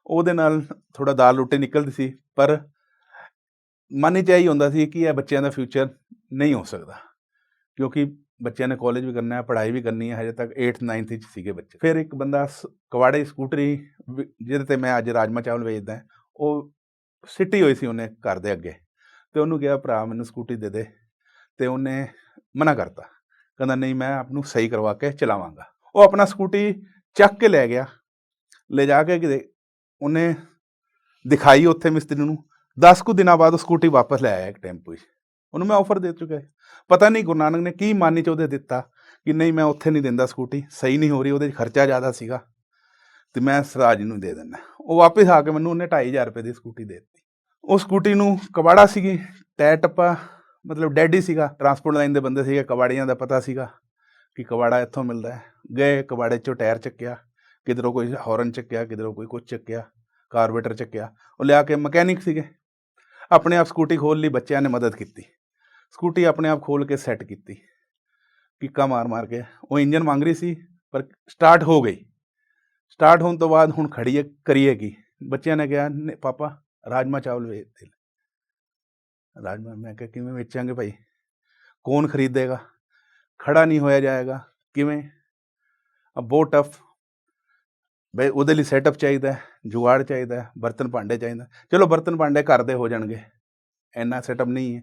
ਉਹਦੇ ਨਾਲ ਥੋੜਾ ਦਾਲ ਰੋਟੀ ਨਿਕਲਦੀ ਸੀ, ਪਰ ਮਨ 'ਚ ਇਹੀ ਹੁੰਦਾ ਸੀ ਕਿ ਇਹ ਬੱਚਿਆਂ ਦਾ ਫਿਊਚਰ ਨਹੀਂ ਹੋ ਸਕਦਾ, ਕਿਉਂਕਿ ਬੱਚਿਆਂ ਨੇ ਕਾਲਜ ਵੀ ਕਰਨਾ ਹੈ, ਪੜ੍ਹਾਈ ਵੀ ਕਰਨੀ ਹੈ, ਹਜੇ ਤੱਕ 8th 9th ਵਿੱਚ ਸੀਗੇ ਬੱਚੇ। ਫਿਰ ਇੱਕ ਬੰਦਾ ਸ- ਕਵਾੜੇ ਸਕੂਟਰੀ ਜਿਹਦੇ ਤੇ ਮੈਂ ਅੱਜ ਰਾਜਮਾ ਚਾਵਲ ਵੇਚਦਾ ਉਹ ਸਿੱਟੀ ਹੋਈ ਸੀ ਉਹਨੇ ਘਰ ਦੇ ਅੱਗੇ। ਤੇ ਉਹਨੂੰ ਕਿਹਾ, ਭਰਾ, ਮੈਨੂੰ ਸਕੂਟੀ ਦੇ ਦੇ। ਤੇ ਉਹਨੇ ਮਨਾ ਕਰਤਾ। ਕਹਿੰਦਾ, ਨਹੀਂ, ਮੈਂ ਆਪ ਨੂੰ ਸਹੀ ਕਰਵਾ ਕੇ ਚਲਾਵਾਂਗਾ। ਉਹ ਆਪਣਾ ਸਕੂਟੀ ਚੱਕ ਕੇ ਲੈ ਗਿਆ। ਲੈ ਜਾ ਕੇ ਕਿਤੇ ਉਹਨੇ ਦਿਖਾਈ ਉੱਥੇ ਮਿਸਤਰੀ ਨੂੰ। 10 ਕੁ ਦਿਨਾਂ ਬਾਅਦ ਉਹ ਸਕੂਟੀ ਵਾਪਸ ਲੈ ਆਇਆ ਇੱਕ ਟੈਂਪੂ 'ਚ ਉਹਨੂੰ ਮੈਂ ਆਫਰ ਦੇ ਚੁੱਕਾ ਸੀ। ਪਤਾ ਨਹੀਂ ਗੁਰੂ ਨਾਨਕ ਨੇ ਕੀ ਮਾਨੀ 'ਚ ਉਹਦੇ ਦਿੱਤਾ ਕਿ ਨਹੀਂ ਮੈਂ ਉੱਥੇ ਨਹੀਂ ਦਿੰਦਾ ਸਕੂਟੀ ਸਹੀ ਨਹੀਂ ਹੋ ਰਹੀ, ਉਹਦੇ 'ਚ ਖਰਚਾ ਜ਼ਿਆਦਾ ਸੀਗਾ। ਤੇ ਮੈਂ ਸਰਾਜ ਨੂੰ ਦੇ ਦਿੰਦਾ। ਉਹ ਵਾਪਸ ਆ ਕੇ ਮੈਨੂੰ ਉਹਨੇ 2500 ਰੁਪਏ ਦੀ ਸਕੂਟੀ ਦੇ ਦਿੱਤੀ। ਉਹ ਸਕੂਟੀ ਨੂੰ ਕਬਾੜਾ ਸੀਗੀ ਟਾਇਰ ਟੱਪਾ, ਮਤਲਬ ਡੈਡੀ ਸੀਗਾ ਟਰਾਂਸਪੋਰਟ ਲਾਈਨ ਦੇ ਬੰਦੇ ਸੀਗੇ, ਕਬਾੜੀਆਂ ਦਾ ਪਤਾ ਸੀਗਾ ਕਿ ਕਬਾੜਾ ਇੱਥੋਂ ਮਿਲਦਾ ਹੈ। ਗਏ, ਕਬਾੜੇ 'ਚੋਂ ਟਾਇਰ ਚੱਕਿਆ, ਕਿਧਰੋਂ ਕੋਈ ਹੌਰਨ ਚੱਕਿਆ, ਕਿਧਰੋਂ ਕੋਈ ਕੁਝ ਚੱਕਿਆ ਕਾਰਬੇਟਰ ਚੱਕਿਆ। ਉਹ ਲਿਆ ਕੇ ਮਕੈਨਿਕ ਸੀਗੇ। ਆਪਣੇ ਆਪ ਸਕੂਟੀ ਖੋਲ ਲਈ, ਬੱਚਿਆਂ ਨੇ ਮਦਦ ਕੀਤੀ। ਸਕੂਟੀ ਆਪਣੇ ਆਪ ਖੋਲ ਕੇ ਸੈੱਟ ਕੀਤੀ। ਕਿੱਕਾ ਮਾਰ ਮਾਰ ਕੇ। ਉਹ ਇੰਜਨ ਮੰਗ ਰਹੀ ਸੀ ਪਰ ਸਟਾਰਟ ਹੋ ਗਈ। ਸਟਾਰਟ ਹੋਣ ਤੋਂ ਬਾਅਦ ਹੁਣ ਖੜੀਏ ਹੈ ਕਰੀਏ ਕੀ? ਬੱਚਿਆਂ ਨੇ ਕਿਹਾ "ਨਹੀਂ, ਪਾਪਾ ਰਾਜਮਾ ਚਾਵਲ ਵੇਚ ਦੇ ਰਾਜਮਾ ਮੈਂ ਕਿਹਾ ਕਿਵੇਂ ਵੇਚਾਂਗੇ ਭਾਈ? ਕੌਣ ਖਰੀਦੇਗਾ? ਖੜਾ ਨਹੀਂ ਹੋਇਆ ਜਾਏਗਾ। ਕਿਵੇਂ? ਅ ਬਹੁਤ ਟਫ ਬਈ ਉਹਦੇ ਲਈ ਸੈਟਅਪ ਚਾਹੀਦਾ ਹੈ, ਜੁਗਾੜ ਚਾਹੀਦਾ ਬਰਤਨ ਭਾਂਡੇ ਚਾਹੀਦਾ ਚਲੋ ਬਰਤਨ ਭਾਂਡੇ ਘਰ ਦੇ ਹੋ ਜਾਣਗੇ। ਇੰਨਾ ਸੈਟਅਪ ਨਹੀਂ ਹੈ।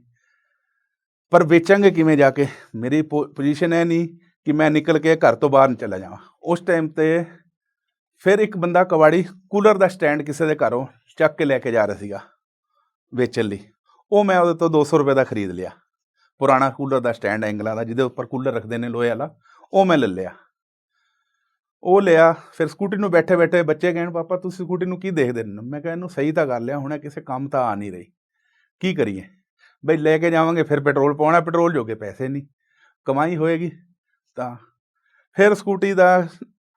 ਪਰ ਵੇਚਾਂਗੇ ਕਿਵੇਂ ਜਾ ਕੇ? ਮੇਰੀ ਪੋਜੀਸ਼ਨ ਇਹ ਨਹੀਂ ਕਿ ਮੈਂ ਨਿਕਲ ਕੇ ਘਰ ਤੋਂ ਬਾਹਰ ਚਲਾ ਜਾਵਾਂ। ਉਸ ਟਾਈਮ ਤੇ ਫਿਰ ਇੱਕ ਬੰਦਾ ਕਵਾੜੀ ਕੂਲਰ ਦਾ ਸਟੈਂਡ ਕਿਸੇ ਦੇ ਘਰੋਂ ਚੱਕ ਕੇ ਲੈ ਕੇ ਜਾ ਰਿਹਾ ਸੀਗਾ ਵੇਚਣ ਲਈ। ਉਹ ਮੈਂ ਉਹਦੇ ਤੋਂ 200 ਰੁਪਏ ਦਾ ਖਰੀਦ ਲਿਆ। ਪੁਰਾਣਾ ਕੂਲਰ ਦਾ ਸਟੈਂਡ ਐਂਗਲਾਂ ਦਾ, ਜਿਹਦੇ ਉੱਪਰ ਕੂਲਰ ਰੱਖਦੇ ਨੇ ਲੋਹੇ ਵਾਲਾ, ਉਹ ਮੈਂ ਲੈ ਲਿਆ। ਉਹ ਲਿਆ, ਫਿਰ ਸਕੂਟੀ ਨੂੰ ਬੈਠੇ ਬੈਠੇ ਬੱਚੇ ਕਹਿਣ, ਪਾਪਾ, ਤੁਸੀਂ ਸਕੂਟੀ ਨੂੰ ਕੀ ਦੇਖਦੇ ਨੇ? ਮੈਂ ਕਿਹਾ, ਇਹਨੂੰ ਸਹੀ ਤਾਂ ਕਰ ਲਿਆ ਹੁਣ ਇਹ ਕਿਸੇ ਕੰਮ ਤਾਂ ਆ ਨਹੀਂ ਰਹੀ। ਕੀ ਕਰੀਏ? ਬਈ ਲੈ ਕੇ ਜਾਵਾਂਗੇ, ਫਿਰ ਪੈਟਰੋਲ ਪਾਉਣਾ, ਪੈਟਰੋਲ ਜੋਗੇ ਪੈਸੇ ਨਹੀਂ। ਕਮਾਈ ਹੋਏਗੀ ਤਾਂ। ਫਿਰ ਸਕੂਟੀ ਦਾ,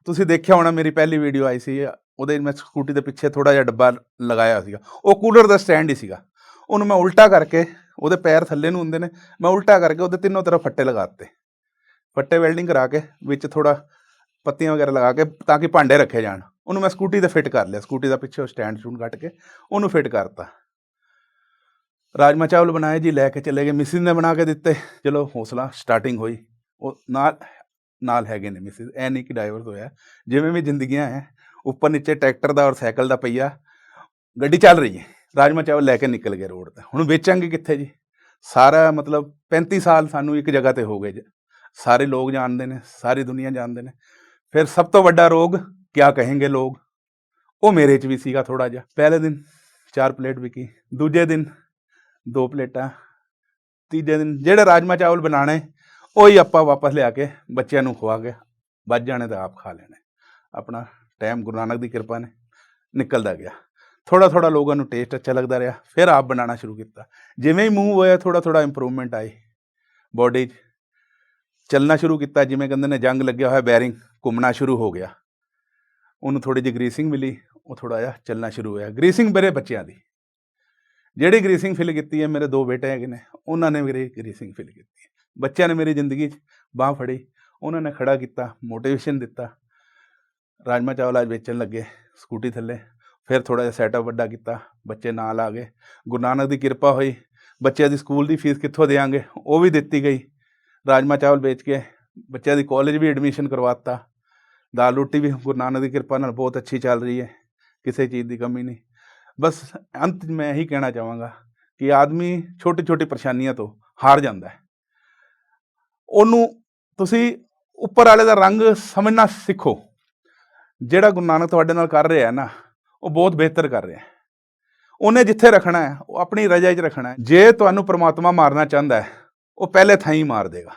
ਤੁਸੀਂ ਦੇਖਿਆ ਹੋਣਾ ਮੇਰੀ ਪਹਿਲੀ ਵੀਡੀਓ ਆਈ ਸੀ, ਉਹਦੇ ਮੈਂ ਸਕੂਟੀ ਦੇ ਪਿੱਛੇ ਥੋੜਾ ਜਿਹਾ ਡੱਬਾ ਲਗਾਇਆ ਸੀਗਾ। ਉਹ ਕੂਲਰ ਦਾ ਸਟੈਂਡ ਹੀ ਸੀਗਾ। ਉਹਨੂੰ ਮੈਂ ਉਲਟਾ ਕਰਕੇ, ਉਹਦੇ ਪੈਰ ਥੱਲੇ ਨੂੰ ਹੁੰਦੇ ਨੇ, ਮੈਂ ਉਲਟਾ ਕਰਕੇ ਉਹਦੇ ਤਿੰਨੋਂ ਤਰਫ ਫੱਟੇ ਲਗਾ ਦਿੱਤੇ। ਫੱਟੇ ਵੈਲਡਿੰਗ ਕਰਾ ਕੇ, ਵਿੱਚ ਥੋੜਾ ਪੱਤੀਆਂ ਵਗੈਰਾ ਲਗਾ ਕੇ, ਤਾਂ ਕਿ ਭਾਂਡੇ ਰੱਖੇ ਜਾਣ। ਉਹਨੂੰ ਮੈਂ ਸਕੂਟੀ ਤੇ ਫਿੱਟ ਕਰ ਲਿਆ। ਸਕੂਟੀ ਦਾ ਪਿੱਛੇ ਸਟੈਂਡ ਸ਼ੂਨ ਕੱਟ ਕੇ, ਉਹਨੂੰ ਫਿੱਟ ਕਰਤਾ। ਰਾਜਮਾ ਚਾਵਲ ਬਣਾਏ ਜੀ, ਲੈ ਕੇ ਚਲੇ ਗਏ ਮਿਸਿਸ ਨੇ ਬਣਾ ਕੇ ਦਿੱਤੇ। ਚਲੋ ਹੌਸਲਾ ਸਟਾਰਟਿੰਗ ਹੋਈ। ਉਹ ਨਾਲ ਨਾਲ ਹੈਗੇ ਨੇ ਮਿਸਿਸ ਐ ਨਹੀਂ ਕਿ ਡਾਈਵਰਸ ਹੋਇਆ। ਜਿਵੇਂ ਵੀ ਜ਼ਿੰਦਗੀਆਂ ਹੈ ਉੱਪਰ ਨੀਚੇ ਟਰੈਕਟਰ ਦਾ ਔਰ ਸਾਈਕਲ ਦਾ ਪਈਆ ਗੱਡੀ ਚੱਲ ਰਹੀ ਹੈ ਰਾਜਮਾ ਚਾਵਲ ਲੈ ਕੇ ਨਿਕਲ ਗਏ ਰੋਡ ਤੇ। ਹੁਣ ਵੇਚਾਂਗੇ ਕਿੱਥੇ ਜੀ? ਸਾਰਾ ਮਤਲਬ 35 ਸਾਲ ਸਾਨੂੰ ਇੱਕ ਜਗ੍ਹਾ ਤੇ ਹੋ ਗਏ ਜੀ। ਸਾਰੇ ਲੋਕ ਜਾਣਦੇ ਨੇ, ਸਾਰੀ ਦੁਨੀਆ ਜਾਣਦੇ ਨੇ। ਫਿਰ ਸਭ ਤੋਂ ਵੱਡਾ ਰੋਗ ਕਿਆ ਕहेंगे ਲੋਕ? ਉਹ ਮੇਰੇ 'ਚ ਵੀ ਸੀਗਾ ਥੋੜਾ ਜਿਹਾ। ਪਹਿਲੇ ਦਿਨ ਚਾਰ ਪਲੇਟ ਵਿਕੀ, ਦੂਜੇ ਦਿਨ ਦੋ ਪਲੇਟਾਂ। ਤੀਜੇ ਦਿਨ ਜਿਹੜੇ ਰਾਜਮਾ ਚਾਵਲ ਬਣਾਣੇ ਉਹੀ ਆਪਾਂ ਵਾਪਸ ਲਿਆ ਕੇ ਬੱਚਿਆਂ ਨੂੰ ਖਵਾ ਕੇ ਵੱਜ ਜਾਣੇ ਤਾਂ ਆਪ ਖਾ ਲੈਣੇ। ਆਪਣਾ ਟਾਈਮ ਗੁਰੂ ਨਾਨਕ ਦੀ ਕਿਰਪਾ ਨੇ ਨਿਕਲਦਾ ਗਿਆ। ਥੋੜਾ ਥੋੜਾ ਲੋਕਾਂ ਨੂੰ ਟੇਸਟ ਅੱਛਾ ਲੱਗਦਾ ਰਿਹਾ, ਫਿਰ ਆਪ ਬਣਾਉਣਾ ਸ਼ੁਰੂ ਕੀਤਾ। ਜਿਵੇਂ ਹੀ ਮੂਵ ਹੋਇਆ ਥੋੜਾ ਥੋੜਾ ਇੰਪਰੂਵਮੈਂਟ ਆਈ। ਬੋਡੀ 'ਚ ਚੱਲਣਾ ਸ਼ੁਰੂ ਕੀਤਾ, ਜਿਵੇਂ ਕਹਿੰਦੇ ਨੇ, ਜੰਗ ਲੱਗਿਆ ਹੋਇਆ ਬੈਰਿੰਗ ਘੁੰਮਣਾ ਸ਼ੁਰੂ ਹੋ ਗਿਆ। ਉਹਨੂੰ ਥੋੜੀ ਜਿਹੀ ਗਰੀਸਿੰਗ ਮਿਲੀ, ਉਹ ਥੋੜਾ ਜਿਹਾ ਚੱਲਣਾ ਸ਼ੁਰੂ ਹੋਇਆ। ਗਰੀਸਿੰਗ ਮੇਰੇ ਬੱਚਿਆਂ ਦੀ। ਜਿਹੜੀ ਗਰੀਸਿੰਗ ਫਿਲ ਕੀਤੀ ਹੈ, ਮੇਰੇ ਦੋ ਬੇਟੇ ਹੈਗੇ ਨੇ, ਉਹਨਾਂ ਨੇ ਮੇਰੀ ਗਰੀਸਿੰਗ ਫਿਲ ਕੀਤੀ ਹੈ। ਬੱਚਿਆਂ ਨੇ ਮੇਰੀ ਜ਼ਿੰਦਗੀ 'ਚ ਬਾਹ ਫੜੀ, ਉਹਨਾਂ ਨੇ ਖੜਾ ਕੀਤਾ ਮੋਟੀਵੇਸ਼ਨ ਦਿੱਤਾ। ਰਾਜਮਾ ਚਾਵਲ ਅੱਜ ਵੇਚਣ ਲੱਗੇ, ਸਕੂਟੀ ਥੱਲੇ, ਫਿਰ ਥੋੜਾ ਜਿਹਾ ਸੈਟਅਪ ਵੱਡਾ ਕੀਤਾ, ਬੱਚੇ ਨਾਲ ਆ ਗਏ। ਗੁਰੂ ਨਾਨਕ ਦੀ ਕਿਰਪਾ ਹੋਈ, ਬੱਚਿਆਂ ਦੀ ਸਕੂਲ ਦੀ ਫੀਸ ਕਿੱਥੋਂ ਦੇਵਾਂਗੇ, ਉਹ ਵੀ ਦਿੱਤੀ ਗਈ। ਰਾਜਮਾ ਚਾਵਲ ਵੇਚ ਕੇ ਬੱਚਿਆਂ ਦੀ ਕਾਲਜ ਵੀ ਐਡਮਿਸ਼ਨ ਕਰਵਾਤਾ ਦਾਲ ਰੋਟੀ ਵੀ ਗੁਰੂ ਨਾਨਕ ਦੀ ਕਿਰਪਾ ਨਾਲ ਬਹੁਤ ਅੱਛੀ ਚੱਲ ਰਹੀ ਹੈ, ਕਿਸੇ ਚੀਜ਼ ਦੀ ਕਮੀ ਨਹੀਂ। ਬਸ ਅੰਤ ਮੈਂ ਇਹੀ ਕਹਿਣਾ ਚਾਹਾਂਗਾ ਕਿ ਆਦਮੀ ਛੋਟੀ ਛੋਟੀ ਪਰੇਸ਼ਾਨੀਆਂ ਤੋਂ ਹਾਰ ਜਾਂਦਾ ਹੈ। ਉਹਨੂੰ ਤੁਸੀਂ ਉੱਪਰ ਵਾਲੇ ਦਾ ਰੰਗ ਸਮਝਣਾ ਸਿੱਖੋ। ਜਿਹੜਾ ਗੁਰੂ ਨਾਨਕ ਤੁਹਾਡੇ ਨਾਲ ਕਰ ਰਿਹਾ ਹੈ ਨਾ, ਉਹ ਬਹੁਤ ਬਿਹਤਰ ਕਰ ਰਿਹਾ ਹੈ। ਉਹਨੇ ਜਿੱਥੇ ਰੱਖਣਾ ਹੈ, ਉਹ ਆਪਣੀ ਰਜਾ 'ਚ ਰੱਖਣਾ ਹੈ। ਜੇ ਤੁਹਾਨੂੰ ਪ੍ਰਮਾਤਮਾ ਮਾਰਨਾ ਚਾਹੁੰਦਾ ਹੈ, ਉਹ ਪਹਿਲੇ ਥਾਂ ਹੀ ਮਾਰ ਦੇਗਾ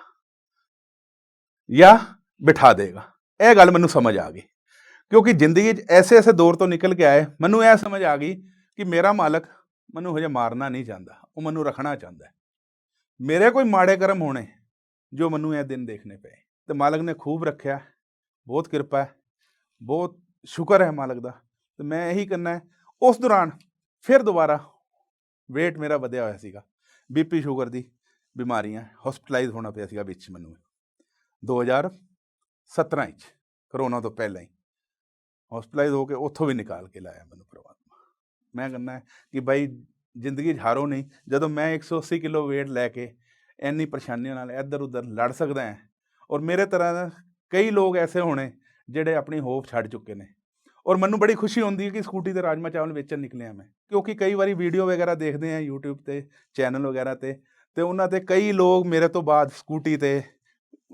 ਜਾਂ ਬਿਠਾ ਦੇਗਾ। ਇਹ ਗੱਲ ਮੈਨੂੰ ਸਮਝ ਆ ਗਈ। ਕਿਉਂਕਿ ਜ਼ਿੰਦਗੀ 'ਚ ਐਸੇ ਐਸੇ ਦੌਰ ਤੋਂ ਨਿਕਲ ਕੇ ਆਏ, ਮੈਨੂੰ ਇਹ ਸਮਝ ਆ ਗਈ ਕਿ ਮੇਰਾ ਮਾਲਕ ਮੈਨੂੰ ਹਜੇ ਮਾਰਨਾ ਨਹੀਂ ਚਾਹੁੰਦਾ, ਉਹ ਮੈਨੂੰ ਰੱਖਣਾ ਚਾਹੁੰਦਾ ਮੇਰੇ ਕੋਈ ਮਾੜੇ ਕਰਮ ਹੋਣੇ ਜੋ ਮੈਨੂੰ ਇਹ ਦਿਨ ਦੇਖਣੇ ਪਏ। ਤੇ ਮਾਲਕ ਨੇ ਖੂਬ ਰੱਖਿਆ, ਬਹੁਤ ਕਿਰਪਾ ਹੈ, ਬਹੁਤ ਸ਼ੁਕਰ ਹੈ ਮਾਲਕ ਦਾ। ਤੇ ਮੈਂ ਇਹੀ ਕਰਨਾ ਹੈ, ਉਸ ਦੌਰਾਨ ਫਿਰ ਦੁਬਾਰਾ weight ਮੇਰਾ ਵਧਿਆ ਹੋਇਆ ਸੀਗਾ ਬੀਪੀ ਸ਼ੂਗਰ ਦੀ ਬਿਮਾਰੀਆਂ ਹਸਪੀਟਲਾਈਜ਼ ਹੋਣਾ ਪਿਆ ਸੀਗਾ ਵਿੱਚ ਮੈਨੂੰ। 2017 ਵਿੱਚ, ਕਰੋਨਾ ਤੋਂ ਪਹਿਲਾਂ ਹੀ। ਹਸਪੀਟਲਾਈਜ਼ ਹੋ ਕੇ ਉੱਥੋਂ ਵੀ ਨਿਕਾਲ ਕੇ ਲਾਇਆ ਮੈਨੂੰ ਪ੍ਰਮਾਤਮਾ। ਮੈਂ ਕਹਿੰਦਾ ਕਿ ਬਾਈ ਜ਼ਿੰਦਗੀ 'ਚ ਹਾਰੋ ਨਹੀਂ, ਜਦੋਂ ਮੈਂ 180 ਕਿਲੋ weight ਲੈ ਕੇ ਇੰਨੀ ਪਰੇਸ਼ਾਨੀਆਂ ਨਾਲ ਇੱਧਰ ਉੱਧਰ ਲੜ ਸਕਦਾ ਹਾਂ ਔਰ ਮੇਰੇ ਤਰ੍ਹਾਂ ਕਈ ਲੋਕ ਐਸੇ ਹੋਣੇ ਜਿਹੜੇ ਆਪਣੀ ਹੋਪ ਛੱਡ ਚੁੱਕੇ ਨੇ ਔਰ ਮੈਨੂੰ ਬੜੀ ਖੁਸ਼ੀ ਹੁੰਦੀ ਹੈ ਕਿ ਸਕੂਟੀ ਤੇ ਰਾਜਮਾ ਚਾਵਲ ਵੇਚਣ ਨਿਕਲਿਆ ਮੈਂ, ਕਿਉਂਕਿ ਕਈ ਵਾਰੀ ਵੀਡੀਓ ਵਗੈਰਾ ਦੇਖਦੇ ਆ YouTube ਤੇ, ਚੈਨਲ ਵਗੈਰਾ ਤੇ ਤੇ ਉਹਨਾਂ ਤੇ ਕਈ ਲੋਕ ਮੇਰੇ ਤੋਂ ਬਾਅਦ ਸਕੂਟੀ ਤੇ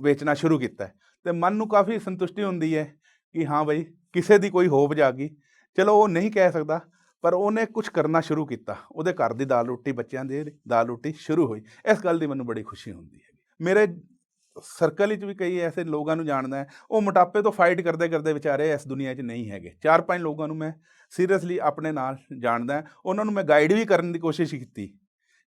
ਵੇਚਣਾ ਸ਼ੁਰੂ ਕੀਤਾ ਹੈ ਤੇ ਮਨ ਨੂੰ ਕਾਫੀ ਸੰਤੁਸ਼ਟੀ ਹੁੰਦੀ ਹੈ ਕਿ ਹਾਂ ਬਈ, ਕਿਸੇ ਦੀ ਕੋਈ ਹੋਪ ਜਾਗੀ ਚਲੋ ਉਹ ਨਹੀਂ ਕਹਿ ਸਕਦਾ, ਪਰ ਉਹਨੇ ਕੁਝ ਕਰਨਾ ਸ਼ੁਰੂ ਕੀਤਾ। ਉਹਦੇ ਘਰ ਦੀ ਦਾਲ ਰੋਟੀ ਬੱਚਿਆਂ ਦੀ ਦਾਲ ਰੋਟੀ ਸ਼ੁਰੂ ਹੋਈ। ਇਸ ਗੱਲ ਦੀ ਮੈਨੂੰ ਬੜੀ ਖੁਸ਼ੀ ਹੁੰਦੀ ਹੈ ਮੇਰੇ ਸਰਕਲ ਵਿੱਚ ਵੀ ਕਈ ਐਸੇ ਲੋਕਾਂ ਨੂੰ ਜਾਣਦਾ ਹੈ, ਉਹ ਮੋਟਾਪੇ ਤੋਂ ਫਾਈਟ ਕਰਦੇ ਕਰਦੇ ਵਿਚਾਰੇ ਇਸ ਦੁਨੀਆ 'ਚ ਨਹੀਂ ਹੈਗੇ। ਚਾਰ ਪੰਜ ਲੋਕਾਂ ਨੂੰ ਮੈਂ ਸੀਰੀਅਸਲੀ ਆਪਣੇ ਨਾਲ ਜਾਣਦਾ ਉਹਨਾਂ ਨੂੰ ਮੈਂ ਗਾਈਡ ਵੀ ਕਰਨ ਦੀ ਕੋਸ਼ਿਸ਼ ਕੀਤੀ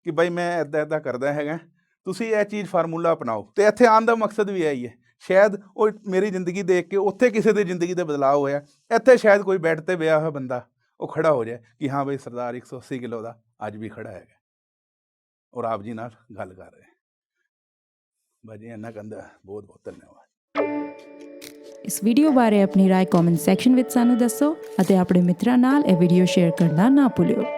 ਕਿ ਭਾਈ ਮੈਂ ਇੱਦਾਂ ਇੱਦਾਂ ਕਰਦਾ ਹੈਗਾ। ਤੁਸੀਂ ਇਹ ਚੀਜ਼ ਫਾਰਮੂਲਾ ਅਪਣਾਓ। ਤੇ ਇੱਥੇ ਆਉਣ ਦਾ ਮਕਸਦ ਵੀ ਇਹੀ ਹੈ ਸ਼ਾਇਦ ਉਹ ਮੇਰੀ ਜ਼ਿੰਦਗੀ ਦੇਖ ਕੇ ਉੱਥੇ ਕਿਸੇ ਦੀ ਜ਼ਿੰਦਗੀ ਦੇ ਬਦਲਾਅ ਹੋਇਆ ਇੱਥੇ ਸ਼ਾਇਦ ਕੋਈ ਬੈੱਡ ਤੇ ਪਿਆ ਹੋਇਆ ਬੰਦਾ ਉਹ ਖੜਾ ਹੋ ਜਾਏ ਕਿ ਹਾਂ ਬਈ ਸਰਦਾਰ 180 ਕਿਲੋ ਦਾ ਅੱਜ ਵੀ ਖੜਾ ਹੈਗਾ ਔਰ ਆਪ ਜੀ ਨਾਲ ਗੱਲ ਕਰ ਰਹੇ ਬਾਜੀ ਇੰਨਾ ਕਹਿੰਦਾ ਬਹੁਤ ਬਹੁਤ ਧੰਨਵਾਦ ਇਸ ਵੀਡੀਓ ਬਾਰੇ ਆਪਣੀ رائے ਕਮੈਂਟ ਸੈਕਸ਼ਨ ਵਿੱਚ ਸਾਨੂੰ ਦੱਸੋ ਅਤੇ ਆਪਣੇ ਮਿੱਤਰਾਂ ਨਾਲ ਇਹ ਵੀਡੀਓ ਸ਼ੇਅਰ ਕਰਨਾ ਨਾ ਭੁੱਲਿਓ